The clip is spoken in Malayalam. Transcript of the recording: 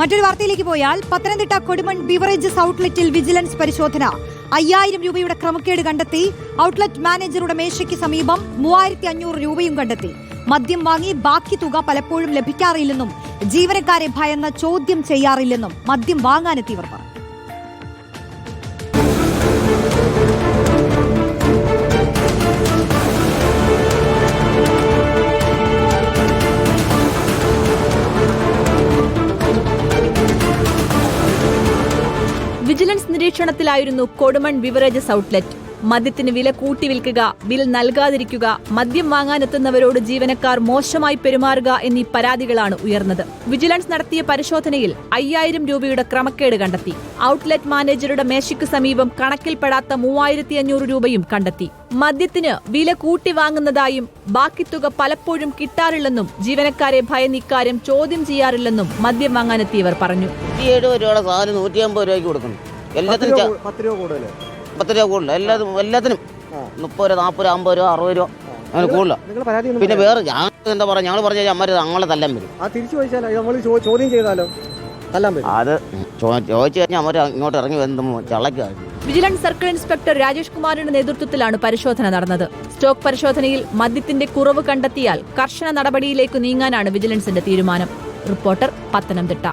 മറ്റൊരു വാർത്തയിലേക്ക് പോയാൽ പത്തനംതിട്ട കൊടുമൺ ബിവറേജസ് ഔട്ട്ലെറ്റിൽ വിജിലൻസ് പരിശോധന. അയ്യായിരം രൂപയുടെ ക്രമക്കേട് കണ്ടെത്തി. ഔട്ട്ലെറ്റ് മാനേജറുടെ മേശയ്ക്ക് സമീപം മൂവായിരത്തി അഞ്ഞൂറ് രൂപയും കണ്ടെത്തി. മദ്യം വാങ്ങി ബാക്കി തുക പലപ്പോഴും ലഭിക്കാറില്ലെന്നും ജീവനക്കാരെ ഭയന്ന് ചോദ്യം ചെയ്യാറില്ലെന്നും മദ്യം വാങ്ങാനെത്തിയവർ പറഞ്ഞു. വിജിലൻസ് നിരീക്ഷണത്തിലായിരുന്നു കൊടുമൺ ബിവറേജസ് ഔട്ട്ലെറ്റ്. മദ്യത്തിന് വില കൂട്ടി വിൽക്കുക ബിൽ നൽകാതിരിക്കുക മദ്യം വാങ്ങാനെത്തുന്നവരോട് ജീവനക്കാർ മോശമായി പെരുമാറുക എന്നീ പരാതികളാണ് ഉയർന്നത്. വിജിലൻസ് നടത്തിയ പരിശോധനയിൽ അയ്യായിരം രൂപയുടെ ക്രമക്കേട് കണ്ടെത്തി. ഔട്ട്ലെറ്റ് മാനേജറുടെ മേശയ്ക്ക് സമീപം കണക്കിൽപ്പെടാത്ത മൂവായിരത്തി അഞ്ഞൂറ് രൂപയും കണ്ടെത്തി. മദ്യത്തിന് വില കൂട്ടി വാങ്ങുന്നതായും ബാക്കി തുക പലപ്പോഴും കിട്ടാറില്ലെന്നും ജീവനക്കാരെ ഭയം ഇക്കാര്യം ചോദ്യം ചെയ്യാറില്ലെന്നും മദ്യം വാങ്ങാനെത്തിയവർ പറഞ്ഞു. രൂപയ്ക്ക് കൊടുക്കുന്നു എല്ലാത്തിനും പത്ത് രൂപ കൂടുതൽ എല്ലാതും എല്ലാത്തിനും. മുപ്പത് രൂപ നാൽപ്പത് രൂപ അമ്പത് രൂപ അറുപത് രൂപ അങ്ങനെ കൂടുതൽ പിന്നെ വേറെ ഞാൻ എന്താ പറയാ ഞങ്ങൾ പറഞ്ഞ അമ്മര് ഞങ്ങളെ തല്ലാൻ വരും. ആ തിരിച്ചു ചോദിച്ചാലോ? ചോദ്യം ചെയ്താലോ? അത് ചോദിച്ചു കഴിഞ്ഞാൽ അമ്മര് ഇങ്ങോട്ട് ഇറങ്ങി വന്ന് ചളക്കാണ് വിജിലൻസ് സർക്കിൾ ഇൻസ്പെക്ടർ രാജേഷ് കുമാറിന്റെ നേതൃത്വത്തിലാണ് പരിശോധന നടന്നത്. സ്റ്റോക്ക് പരിശോധനയിൽ മദ്യത്തിന്റെ കുറവ് കണ്ടെത്തിയാൽ കർശന നടപടിയിലേക്ക് നീങ്ങാനാണ് വിജിലൻസിന്റെ തീരുമാനം. റിപ്പോർട്ടർ പത്തനംതിട്ട.